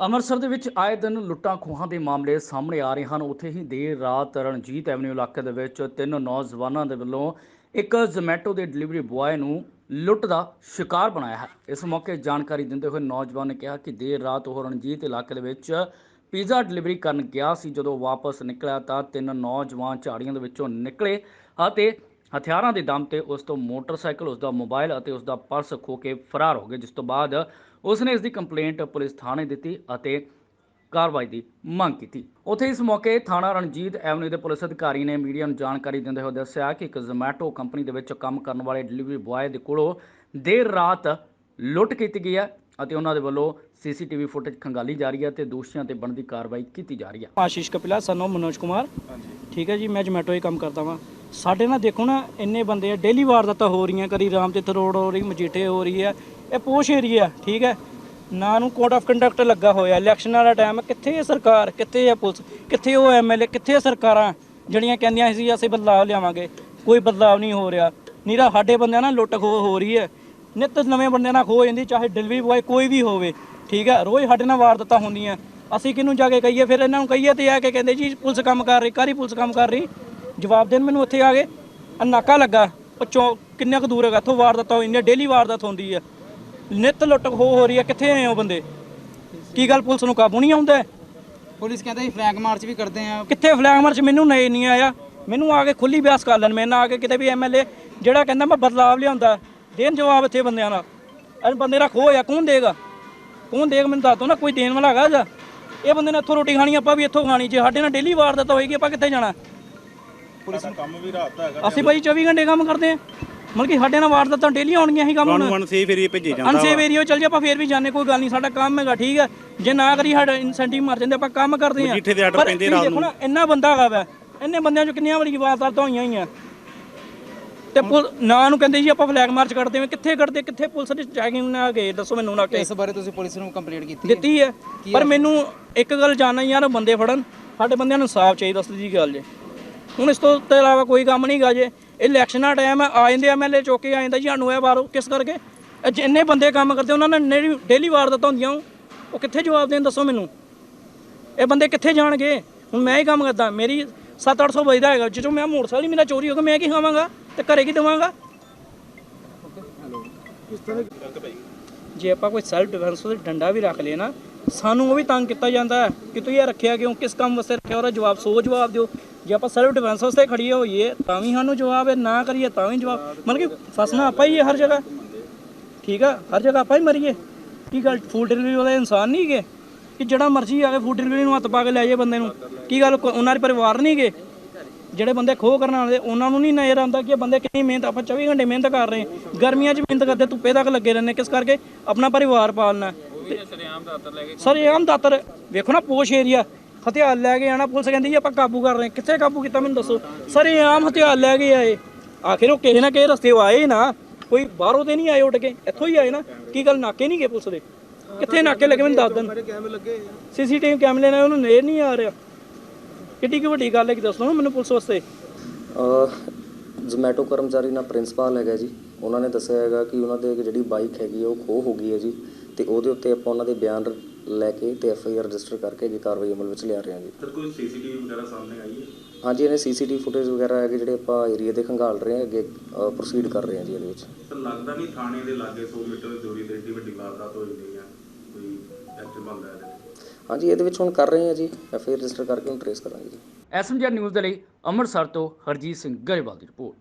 ਅੰਮ੍ਰਿਤਸਰ ਦੇ ਵਿੱਚ ਆਏ ਦਿਨ ਲੁੱਟਾਂ ਖੋਹਾਂ ਦੇ ਮਾਮਲੇ ਸਾਹਮਣੇ ਆ ਰਹੇ ਹਨ। ਉੱਥੇ ਹੀ ਦੇਰ ਰਾਤ ਰਣਜੀਤ ਐਵਨਿਊ ਇਲਾਕੇ ਦੇ ਵਿੱਚ ਤਿੰਨ ਨੌਜਵਾਨਾਂ ਦੇ ਵੱਲੋਂ ਇੱਕ ਜ਼ੋਮੈਟੋ ਦੇ ਡਿਲੀਵਰੀ ਬੁਆਏ ਨੂੰ ਲੁੱਟ ਦਾ ਸ਼ਿਕਾਰ ਬਣਾਇਆ ਹੈ। ਇਸ ਮੌਕੇ ਜਾਣਕਾਰੀ ਦਿੰਦੇ ਹੋਏ ਨੌਜਵਾਨ ਨੇ ਕਿਹਾ ਕਿ ਦੇਰ ਰਾਤ ਉਹ ਰਣਜੀਤ ਇਲਾਕੇ ਦੇ ਵਿੱਚ ਪੀਜ਼ਾ ਡਿਲੀਵਰੀ ਕਰਨ ਗਿਆ ਸੀ। ਜਦੋਂ ਵਾਪਸ ਨਿਕਲਿਆ ਤਾਂ ਤਿੰਨ ਨੌਜਵਾਨ ਝਾੜੀਆਂ ਦੇ ਵਿੱਚੋਂ ਨਿਕਲੇ ਅਤੇ ਹਥਿਆਰਾਂ ਦੇ ਦਮ ਤੇ ਉਸ ਤੋਂ ਮੋਟਰਸਾਈਕਲ ਉਸ ਦਾ ਮੋਬਾਈਲ ਅਤੇ ਉਸ ਦਾ ਪਰਸ ਖੋ ਕੇ ਫਰਾਰ ਹੋ ਗਏ ਜਿਸ ਤੋਂ ਬਾਅਦ ਉਸ ਨੇ ਇਸ ਦੀ ਕੰਪਲੇਂਟ ਪੁਲਿਸ ਥਾਣੇ ਦਿੱਤੀ ਅਤੇ ਕਾਰਵਾਈ ਦੀ ਮੰਗ ਕੀਤੀ। ਉੱਥੇ ਇਸ ਮੌਕੇ ਥਾਣਾ ਰਣਜੀਤ ਐਵਨਿਊ ਦੇ ਪੁਲਿਸ ਅਧਿਕਾਰੀ ਨੇ ਮੀਡੀਆ ਨੂੰ ਜਾਣਕਾਰੀ ਦਿੰਦੇ ਹੋਏ ਦੱਸਿਆ ਕਿ ਇੱਕ ਜ਼ੋਮੈਟੋ ਕੰਪਨੀ ਦੇ ਵਿੱਚ ਕੰਮ ਕਰਨ ਵਾਲੇ ਡਿਲੀਵਰੀ ਬੁਆਏ ਦੇ ਕੋਲੋਂ ਦੇਰ ਰਾਤ ਲੁੱਟ ਕੀਤੀ ਗਈ ਹੈ ਅਤੇ ਉਹਨਾਂ ਦੇ ਵੱਲੋਂ ਸੀਸੀਟੀਵੀ ਫੁਟੇਜ ਖੰਗਾਲੀ ਜਾ ਰਹੀ ਹੈ ਤੇ ਦੋਸ਼ੀਆਂ ਤੇ ਬਣਦੀ ਕਾਰਵਾਈ ਕੀਤੀ ਜਾ ਰਹੀ ਹੈ। ਆਸ਼ੀਸ਼ ਕਪਿਲਾ ਸਨੋ ਮਨੋਜ ਕੁਮਾਰ। ਠੀਕ ਹੈ ਜੀ ਮੈਂ ਜਮੈਟੋ ਹੀ ਕੰਮ ਕਰਦਾ ਵਾਂ। ਸਾਡੇ ਨਾਲ ਦੇਖੋ ਨਾ, ਇੰਨੇ ਬੰਦੇ ਆ ਡੇਲੀ ਵਾਰਦਾਤਾਂ ਹੋ ਰਹੀਆਂ, ਕਦੀ ਰਾਮ ਰੋਡ ਹੋ ਰਹੀ, ਮਜੀਠੇ ਹੋ ਰਹੀ ਹੈ ਇਹ ਪੋਸ਼ ਏਰੀਆ ਠੀਕ ਹੈ? ਨਾ ਨੂੰ ਕੋਡ ਆਫ ਕੰਡਕਟ ਲੱਗਾ ਹੋਇਆ ਇਲੈਕਸ਼ਨ ਵਾਲਾ ਟਾਈਮ ਕਿੱਥੇ ਹੈ ਸਰਕਾਰ, ਕਿੱਥੇ ਹੈ ਪੁਲਿਸ, ਕਿੱਥੇ ਉਹ ਐਮਐਲਏ ਕਿੱਥੇ ਹੈ ਸਰਕਾਰਾਂ ਜਿਹੜੀਆਂ ਕਹਿੰਦੀਆਂ ਸੀ, ਅਸੀਂ ਬਦਲਾਅ ਲਿਆਵਾਂਗੇ, ਕੋਈ ਬਦਲਾਅ ਨਹੀਂ ਹੋ ਰਿਹਾ। ਨੀਰਾ, ਸਾਡੇ ਬੰਦਿਆਂ ਨਾਲ ਲੁੱਟ ਖੋਹ ਹੋ ਰਹੀ ਹੈ। ਨਿੱਤ ਨਵੇਂ ਬੰਦਿਆਂ ਨਾਲ ਖੋਹ ਜਾਂਦੀ, ਚਾਹੇ ਡਿਲੀਵਰੀ ਬੁਆਏ ਕੋਈ ਵੀ ਹੋਵੇ, ਠੀਕ ਹੈ? ਰੋਜ਼ ਸਾਡੇ ਨਾਲ ਵਾਰਦਾਤਾਂ ਹੁੰਦੀਆਂ। ਅਸੀਂ ਕਿਹਨੂੰ ਜਾ ਕੇ ਕਹੀਏ? ਫਿਰ ਇਹਨਾਂ ਨੂੰ ਕਹੀਏ ਤੇ ਆ ਕੇ ਕਹਿੰਦੇ, ਜੀ, ਪੁਲਿਸ ਕੰਮ ਕਰ ਰਹੀ ਕਾਰੀ ਪੁਲਿਸ ਕੰਮ ਕਰ ਰਹੀ? ਜਵਾਬ ਦੇਣ ਮੈਨੂੰ ਉੱਥੇ ਆ ਗਏ ਆਹ ਨਾਕਾ ਲੱਗਾ ਉਹ ਚੌ ਕਿੰਨਾ ਕੁ ਦੂਰ ਹੈਗਾ ਇੱਥੋਂ ਵਾਰਦਾਤ ਹੋਈ ਇੰਨੇ ਡੇਲੀ ਵਾਰਦਾਤ ਹੁੰਦੀ ਹੈ ਨਿੱਤ ਲੁੱਟ ਖੋਹ ਹੋ ਰਹੀ ਹੈ ਕਿੱਥੇ ਆਏ ਉਹ ਬੰਦੇ? ਕੀ ਗੱਲ ਪੁਲਿਸ ਨੂੰ ਕਾਬੂ ਨਹੀਂ ਆਉਂਦਾ? ਪੁਲਿਸ ਕਹਿੰਦਾ ਜੀ ਫਲੈਗ ਮਾਰਚ ਵੀ ਕਰਦੇ ਆ ਕਿੱਥੇ ਫਲੈਗ ਮਾਰਚ ਮੈਨੂੰ ਨਹੀਂ ਨਹੀਂ ਆਇਆ। ਮੈਨੂੰ ਆ ਕੇ ਖੁੱਲੀ ਬਿਆਸ ਕਰ ਲੈਣ ਮੇਰੇ ਨਾਲ ਆ ਕੇ ਕਿਤੇ ਵੀ ਐਮਐਲਏ ਜਿਹੜਾ ਕਹਿੰਦਾ ਮੈਂ ਬਦਲਾਵ ਲਿਆਉਂਦਾ ਦੇਣ ਜਵਾਬ ਇੱਥੇ ਬੰਦਿਆਂ ਨਾਲ ਇਹ ਬੰਦੇ ਦਾ ਖੋਹ ਆ ਕੌਣ ਦੇਗਾ? ਕੌਣ ਦੇਗਾ? ਮੈਨੂੰ ਦੱਸ ਨਾ ਕੋਈ ਦੇਣ ਵਾਲਾ ਹੈਗਾ ਜਾਂ ਇਹ ਬੰਦੇ ਨੇ ਇੱਥੋਂ ਰੋਟੀ ਖਾਣੀ ਆਪਾਂ ਵੀ ਇੱਥੋਂ ਖਾਣੀ ਜੇ ਸਾਡੇ ਨਾਲ ਡੇਲੀ ਵਾਰਦਾਤ ਹੋਏਗੀ ਆਪਾਂ ਕਿੱਥੇ ਜਾਣਾ? ਪੁਲਿਸ ਕੰਮ ਵੀ ਰਾਤ ਦਾ ਹੈਗਾ। ਅਸੀਂ ਭਾਈ 24 ਘੰਟੇ ਕੰਮ ਕਰਦੇ ਆ ਮਤਲਬ ਕਿ ਸਾਡੇ ਨਾਲ ਵਾਰਦਾਤਾਂ ਡੇਲੀ ਆਉਣਗੀਆਂ ਹੀ ਕੰਮ ਹੁਣ ਫਿਰ ਇਹ ਭੇਜੇ ਜਾਂਦਾ ਅਨਸੇਵ ਏਰੀਆ ਚੱਲ ਜਾ ਆਪਾਂ ਫੇਰ ਵੀ ਜਾਣੇ ਕੋਈ ਗੱਲ ਨਹੀਂ ਸਾਡਾ ਕੰਮ ਹੈਗਾ ਠੀਕ ਹੈ। ਜੇ ਨਾ ਕਰੀ ਸਾਡਾ ਇਨਸੈਂਟਿਵ ਮਰ ਜਾਂਦੇ ਆਪਾਂ ਕੰਮ ਕਰਦੇ ਆ ਮਜੀਠੇ ਦੇ ਆਰਡਰ ਪੈਂਦੇ ਰਾਤ ਦੇਖੋ ਨਾ। ਇੰਨਾ ਬੰਦਾ ਹੈਗਾ ਵਾ ਇੰਨੇ ਬੰਦਿਆਂ ਚੋਂ ਕਿੰਨੀਆਂ ਵਾਰੀ ਵਾਰਦਾਤਾਂ ਹੋਈਆਂ ਹੀ ਆ ਤੇ ਪੁਲ ਨਾ ਨੂੰ ਕਹਿੰਦੇ ਜੀ ਆਪਾਂ ਫਲੈਗ ਮਾਰਚ ਕਰਦੇ ਹਾਂ। ਕਿੱਥੇ ਕਰਦੇ ਕਿੱਥੇ ਪੁਲਿਸ ਦੀ ਚੈਕਿੰਗ ਨਾ ਗਏ ਦੱਸੋ ਮੈਨੂੰ ਨਾ ਕਿ ਇਸ ਬਾਰੇ ਤੁਸੀਂ ਪੁਲਿਸ ਨੂੰ ਕੰਪਲੇਂਟ ਕੀਤੀ ਹੈ। ਦਿੱਤੀ ਹੈ। ਪਰ ਮੈਨੂੰ ਇੱਕ ਗੱਲ ਜਾਣਨਾ ਯਾਰ ਬੰਦੇ ਫੜਨ। ਸਾਡੇ ਬੰਦਿਆਂ ਨੂੰ ਇਨਸਾਫ ਚਾਹੀਦਾ ਦੱਸ ਦੀ ਗੱਲ ਜੇ। ਹੁਣ ਇਸ ਤੋਂ ਇਲਾਵਾ ਕੋਈ ਕੰਮ ਨਹੀਂ ਗਾ ਜੇ। ਇਲੈਕਸ਼ਨ ਦਾ ਟਾਈਮ ਹੈ ਆ ਜਾਂਦੇ ਐਮਐਲਏ ਚੁੱਕ ਕੇ ਆ ਜਾਂਦਾ ਜੀ, ਸਾਨੂੰ ਇਹ ਬਾਹਰੋਂ ਕਿਸ ਕਰਕੇ? ਇਹ ਜਿੰਨੇ ਬੰਦੇ ਕੰਮ ਕਰਦੇ, ਉਹਨਾਂ ਨੇ ਡੇਲੀ ਵਾਰ ਦਿੱਤਾ ਹੁੰਦੀਆਂ, ਉਹ- ਕਿੱਥੇ ਜਵਾਬ ਦੇਣ ਦੱਸੋ ਮੈਨੂੰ? ਇਹ ਬੰਦੇ ਕਿੱਥੇ ਜਾਣਗੇ? ਹੁਣ ਮੈਂ ਹੀ ਕੰਮ ਕਰਦਾ, ਮੇਰੀ 7-800 ਵਜਦਾ ਹੈਗਾ, ਜਦੋਂ ਮੈਂ ਮੋਟਰਸਾਈਕਲ ਹੀ ਮੇਰਾ ਚੋਰੀ ਹੋ ਗਿਆ, ਮੈਂ ਕੀ ਖਾਵਾਂਗਾ? ਤੇ ਘਰੇ ਕੀ ਦੇਵਾਂਗਾ? ਜੇ ਆਪਾਂ ਕੋਈ ਸੈਲਫ ਡਿਫੈਂਸ ਤੇ ਡੰਡਾ ਵੀ ਰੱਖ ਲਏ ਨਾ, ਸਾਨੂੰ ਉਹ ਵੀ ਤੰਗ ਕੀਤਾ ਜਾਂਦਾ ਕਿ ਤੁਸੀਂ ਇਹ ਰੱਖਿਆ ਕਿਉਂ? ਕਿਸ ਕੰਮ ਵਾਸਤੇ ਰੱਖਿਆ? ਉਹਦਾ ਜਵਾਬ ਸੋ ਜਵਾਬ ਦਿਓ। ਜੇ ਆਪਾਂ ਸੈਲਫ ਡਿਫੈਂਸ ਵਾਸਤੇ ਖੜੀਏ ਹੋਈਏ ਤਾਂ ਵੀ ਸਾਨੂੰ ਜਵਾਬ ਹੈ ਨਾ ਕਰੀਏ ਤਾਂ ਵੀ ਜਵਾਬ। ਮਤਲਬ ਕਿ ਫਸਣਾ ਆਪਾਂ ਹੀ ਹੈ ਹਰ ਜਗ੍ਹਾ। ਠੀਕ ਆ? ਹਰ ਜਗ੍ਹਾ ਆਪਾਂ ਹੀ ਮਰੀਏ। ਕੀ ਗੱਲ ਫੂਡ ਡਿਲੀਵਰੀ ਵਾਲੇ ਇਨਸਾਨ ਨਹੀਂ ਹੈਗੇ? ਕਿ ਜਿਹੜਾ ਮਰਜ਼ੀ ਆ ਕੇ ਫੂਡ ਡਿਲੀਵਰੀ ਨੂੰ ਹੱਥ ਪਾ ਕੇ ਲੈ ਜਾਏ ਬੰਦੇ ਨੂੰ। ਕੀ ਗੱਲ ਉਹਨਾਂ ਦੇ ਪਰਿਵਾਰ ਨਹੀਂ ਹੈਗੇ? ਜਿਹੜੇ ਬੰਦੇ ਖੋਹ ਕਰਨ ਵਾਲੇ ਉਹਨਾਂ ਨੂੰ ਨਹੀਂ ਨਜ਼ਰ ਆਉਂਦਾ ਕਿ ਇਹ ਬੰਦੇ ਕਿੰਨੀ ਮਿਹਨਤ ਆਪਾਂ 24 ਘੰਟੇ ਮਿਹਨਤ ਕਰ ਰਹੇ ਗਰਮੀਆਂ 'ਚ ਮਿਹਨਤ ਕਰਦੇ ਧੁੱਪੇ ਤੱਕ ਲੱਗੇ ਰਹਿੰਦੇ ਕਿਸ ਕਰਕੇ? ਆਪਣਾ ਪਰਿਵਾਰ ਪਾਲਣਾ। ਸਰ ਇਹ ਆਮ ਦਾਤਰ ਵੇਖੋ ਨਾ ਪੋਸ਼ ਏਰੀਆ। ਹਥਿਆਰ ਲੈ ਕੇ ਆਣਾ ਪੁਲਿਸ ਕਹਿੰਦੀ ਜੀ ਆਪਾਂ ਕਾਬੂ ਕਰ ਰਹੇ ਹਾਂ। ਕਿੱਥੇ ਕਾਬੂ ਕੀਤਾ ਮੈਨੂੰ ਦੱਸੋ? ਸਰ ਆਮ ਹਥਿਆਰ ਲੈ ਕੇ ਆਏ। ਆਖਿਰ ਉਹ ਕਿਸੇ ਨਾ ਕਿਸੇ ਰਸਤੇ ਉਹ ਆਏ ਨਾ। ਕੋਈ ਬਾਹਰੋਂ ਤੇ ਨਹੀਂ ਆਏ ਉੱਡ ਕੇ, ਇੱਥੋਂ ਹੀ ਆਏ ਨਾ। ਕੀ ਗੱਲ, ਨਾਕੇ ਨਹੀਂ ਗਏ ਪੁਲਿਸ ਦੇ? ਕਿੱਥੇ ਨਾਕੇ ਲੱਗੇ ਮੈਨੂੰ ਦੱਸ ਦੇਣ। ਸੀਸੀਟੀਵੀ ਕੈਮਰੇ ਨਾਲ ਉਹਨੂੰ ਨੇੜ ਨਹੀਂ ਆ ਰਿਹਾ। ਕਿੱਡੀ ਕੀ ਵੱਡੀ ਗੱਲ ਹੈ ਕਿ ਦੱਸੋ ਨਾ ਮੈਨੂੰ ਪੁਲਿਸ ਵਾਸਤੇ। ਜ਼ੋਮੈਟੋ ਕਰਮਚਾਰੀ ਨਾਲ ਪ੍ਰਿੰਸੀਪਲ ਹੈਗਾ ਜੀ। ਉਹਨਾਂ ਨੇ ਦੱਸਿਆ ਹੈਗਾ ਕਿ ਉਹਨਾਂ ਦੇ ਜਿਹੜੀ ਬਾਈਕ ਹੈਗੀ ਆ, ਉਹ ਖੋਹ ਹੋ ਗਈ ਹੈ ਜੀ। ਤੇ ਉਹਦੇ ਉੱਤੇ ਆਪਾਂ ਉਹਨਾਂ ਦੇ ਬਿਆਨ ਲੈ ਕੇ ਤੇ ਐਫ ਆਈ ਆਰ ਰਜਿਸਟਰ ਕਰਕੇ ਅੱਗੇ ਕਾਰਵਾਈ ਅਮਲ ਵਿੱਚ ਲਿਆ ਰਹੇ ਹਾਂ ਜੀ। ਸਰ ਕੋਈ ਸੀਸੀਟੀਵੀ ਵਗੈਰਾ ਸਾਹਮਣੇ ਆਈ ਹੈ? ਹਾਂਜੀ ਇਹਨੇ ਸੀਸੀਟੀਵੀ ਫੁਟੇਜ ਵਗੈਰਾ ਹੈਗੇ ਜਿਹੜੇ ਆਪਾਂ ਏਰੀਆ ਦੇ ਖੰਗਾਲ ਰਹੇ ਹਾਂ ਅੱਗੇ ਪ੍ਰੋਸੀਡ ਕਰ ਰਹੇ ਹਾਂ ਜੀ ਇਹਦੇ ਵਿੱਚ। ਸਰ ਲੱਗਦਾ ਨਹੀਂ ਥਾਣੇ ਦੇ ਲਾਗੇ 100 ਮੀਟਰ ਦੀ ਦੂਰੀ ਤੇ ਏਡੀ ਵੱਡੀ ਵਾਰਦਾਤ ਹੋਈ ਨਹੀਂ ਹੈ ਕੋਈ ਐਕਸ਼ਨ ਬਣਦਾ ਹੈ ਹਾਂਜੀ ਇਹਦੇ ਵਿੱਚ ਹੁਣ ਕਰ ਰਹੇ ਹਾਂ ਜੀ ਐਫ ਆਈ ਆਰ ਰਜਿਸਟਰ ਕਰਕੇ ਹੁਣ ਟਰੇਸ ਕਰਾਂਗੇ ਜੀ। ਐਸਐਮਜੀ ਨਿਊਜ਼ ਦੇ ਲਈ ਅੰਮ੍ਰਿਤਸਰ ਤੋਂ ਹਰਜੀਤ ਸਿੰਘ ਗਰੇਵਾਲ ਦੀ ਰਿਪੋਰਟ।